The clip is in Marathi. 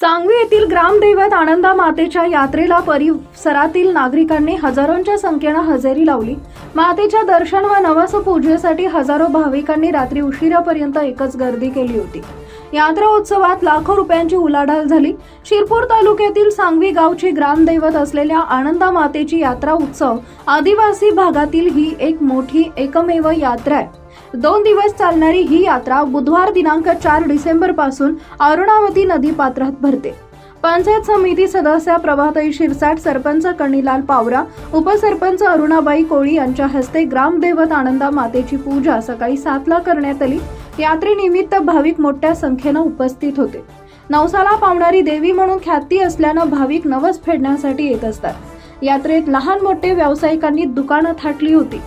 सांगवी येथील ग्रामदैवत आनंदा मातेच्या यात्रेला परिसरातील नागरिकांनी हजारोंच्या संख्येनं हजेरी लावली. मातेच्या दर्शन व नवस पूजेसाठी हजारो भाविकांनी रात्री उशिरापर्यंत एकच गर्दी केली होती. यात्रा उत्सवात लाखो रुपयांची उलाढाल झाली. शिरपूर तालुक्यातील सांगवी गावची ग्रामदैवत असलेल्या आनंदा मातेची यात्रा उत्सव आदिवासी भागातील ही एक मोठी एकमेव यात्रा आहे. दोन दिवस चालणारी ही यात्रा बुधवार दिनांक चार डिसेंबरपासून अरुणावती नदी पात्रात भरते. पंचायत समिती सदस्य प्रभाताई शिरसाट सरपंच कणीलाल पावरा उपसरपंच अरुणाबाई कोळी यांच्या हस्ते ग्रामदैवत आनंदा मातेची पूजा सकाळी सातला करण्यात आली. यात्रेनिमित्त भाविक मोठ्या संख्येनं उपस्थित होते. नवसाला पावणारी देवी म्हणून ख्याती असल्यानं भाविक नवस फेडण्यासाठी येत असतात. यात्रेत लहान मोठे व्यावसायिकांनी दुकानं थाटली होती.